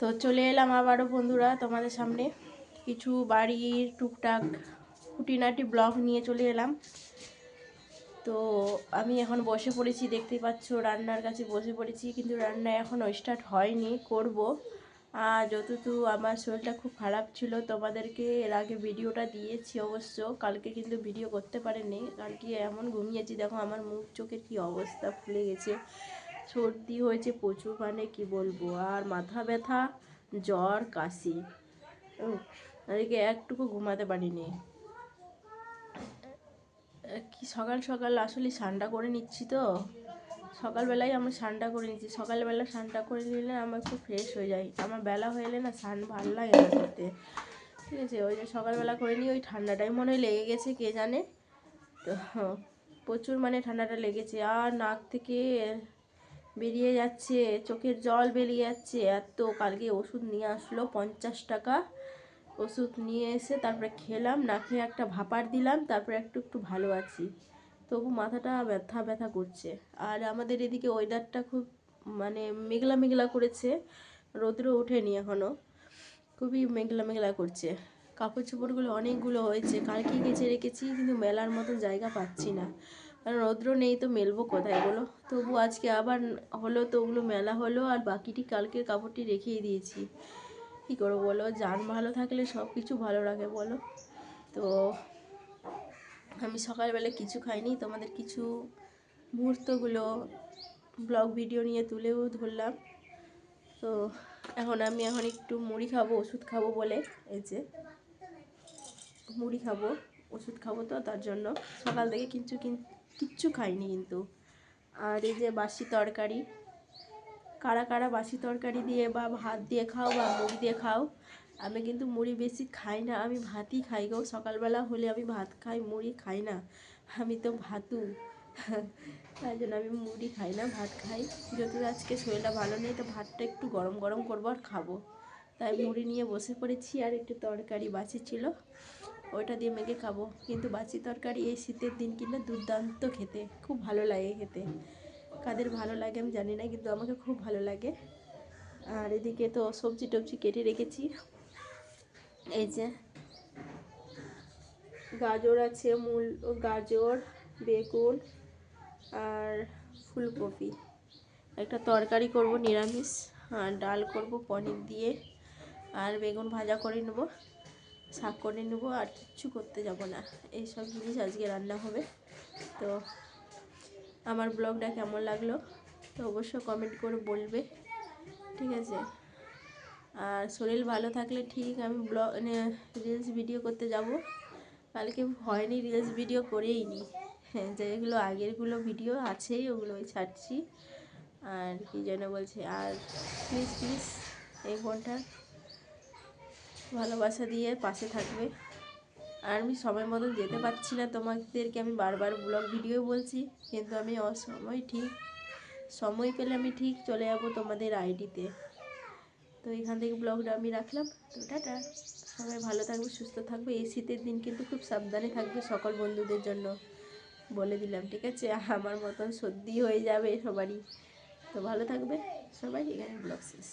তো চলে এলাম আবারও বন্ধুরা তোমাদের সামনে। কিছু বাড়ির টুকটাক খুঁটিনাটি ব্লগ নিয়ে চলে এলাম। তো আমি এখন বসে পড়েছি দেখতে পাচ্ছ রান্নার কাছে বসে পড়েছি, কিন্তু রান্না এখনও স্টার্ট হয়নি, করব। আর যতটুকু আমার শরীরটা খুব খারাপ ছিল, তোমাদেরকে এর আগে ভিডিওটা দিয়েছি অবশ্য, কালকে কিন্তু ভিডিও করতে পারিনি, কালকে এমন ঘুমিয়েছি, দেখো আমার মুখ চোখের কি অবস্থা, ফুলে গেছে। সর্দি হয়েছে প্রচুর মানে কি বলব, আর মাথা ব্যথা, জ্বর, কাশি। এদিকে একটুকু ঘুমাতে পারিনি। কি সকাল সকাল আসলে ঠান্ডা করে নিচ্ছি তো? সকালবেলায় আমরা স্নানটা করে নিচ্ছি। সকালবেলা স্নানটা করে নিলে আমার একটু ফ্রেশ হয়ে যায়। আমার বেলা হয়ে এলে না স্নান ভালো লাগে না করতে। ঠিক আছে, ওই যে সকালবেলা করে নিই, ওই ঠান্ডাটাই মনে হয় লেগে গেছে, কে জানে? তো প্রচুর মানে ঠান্ডাটা লেগেছে। আর নাক থেকে বেরিয়ে যাচ্ছে, চোখের জল বেরিয়ে যাচ্ছে। এত কালকে ওষুধ নিয়ে আসলো, পঞ্চাশ টাকা ওষুধ নিয়ে এসে তারপরে খেলাম, না খেয়ে একটা ভাপার দিলাম, তারপরে একটু একটু ভালো আছি। তবু মাথাটা ব্যথা ব্যথা করছে। আর আমাদের এদিকে ওয়েদারটা খুব মানে মেঘলা মেঘলা করেছে, রৌদ্র ওঠেনি এখনও খুবই মেঘলা মেঘলা করছে। কাপড় চোপড়গুলো অনেকগুলো হয়েছে, কালকে গেছে রেখেছি, কিন্তু মেলার মতন জায়গা পাচ্ছি না। রৌদ্র নেই তো মেলবো কোথায় বলো? তবু আজকে আবার হলো তো ওগুলো মেলা হলো আর বাকিটি কালকের কাপড়টি রেখেই দিয়েছি। কী করব বলো? যান ভালো থাকলে সব কিছু ভালো রাখে বলো। তো আমি সকালবেলা কিছু খাইনি, তোমাদের কিছু মুহূর্তগুলো ব্লগ ভিডিও নিয়ে তুলেও ধরলাম। তো এখন আমি এখন একটু মুড়ি খাব, ওষুধ খাব বলে, এই যে মুড়ি খাব, ওষুধ খাব তো তার জন্য। সকাল থেকে কিছু কিন- কিচ্ছু খাইনি কিন্তু। আর এই যে বাসি তরকারি, কারা কারা বাসি তরকারি দিয়ে বা ভাত দিয়ে খাও বা মুড়ি দিয়ে খাও, আমি কিন্তু মুড়ি বেশি খাই না, আমি ভাতই খাই গো। সকালবেলা হলে আমি ভাত খাই, মুড়ি খাই না। আমি তো ভাতু। তাই জন্য আমি মুড়ি খাই না, ভাত খাই। যেহেতু আজকে শরীরটা ভালো নেই, তো ভাতটা একটু গরম গরম করব আর খাব। তাই মুড়ি নিয়ে বসে পড়েছি, আর একটু তরকারি বাসি ছিল। ওইটা দিয়ে মেখে খাব। কিন্তু বাসি তরকারি এই শীতের দিন কিনা দুর্দান্ত খেতে, খুব ভালো লাগে খেতে। কাদের ভালো লাগে আমি জানি না, কিন্তু আমাকে খুব ভালো লাগে। আর এদিকে তো সবজি টবজি কেটে রেখেছি। এই যে গাজর আছে, মূল গাজর, বেগুন আর ফুলকপি। একটা তরকারি করব, নিরামিষ, আর ডাল করব, পনির দিয়ে। আর বেগুন ভাজা করে নেব। শাক করে নেব আর কিচ্ছু করতে যাব না। এই সব জিনিস আজকে রান্না হবে। তো আমার ব্লগটা কেমন লাগল তো অবশ্যই কমেন্ট করে বলবে। ঠিক আছে? আর শরীর ভালো থাকলে ঠিক আমি ব্লগ রিলস ভিডিও করতে যাব। কালকে হয়নি রিলস ভিডিও করেই নি হ্যাঁ যেগুলো আগেরগুলো ভিডিও আছেই ওগুলোই ছাড়ছি। আর কি যেন বলছে, আর প্লিজ প্লিজ এই ফোনটা ভালোবাসা দিয়ে পাশে থাকবে। আর আমি সময় মতন যেতে পারছি না। তোমাদেরকে আমি বারবার ব্লগ ভিডিও বলছি, কিন্তু আমি অসময় ঠিক, সময় পেলে আমি ঠিক চলে যাব তোমাদের আইডিতে তো এখান থেকে ব্লগটা আমি রাখলাম। তো টাটা। সবাই ভালো থাকবে, সুস্থ থাকবে। এই শীতের দিন কিন্তু খুব সাবধানে থাকবে সকল বন্ধুদের জন্য। বলে দিলাম, ঠিক আছে? আমার মতন সর্দি হয়ে যাবে সবারই। তো ভালো থাকবে। সবাই এখানে ব্লগ শেষ।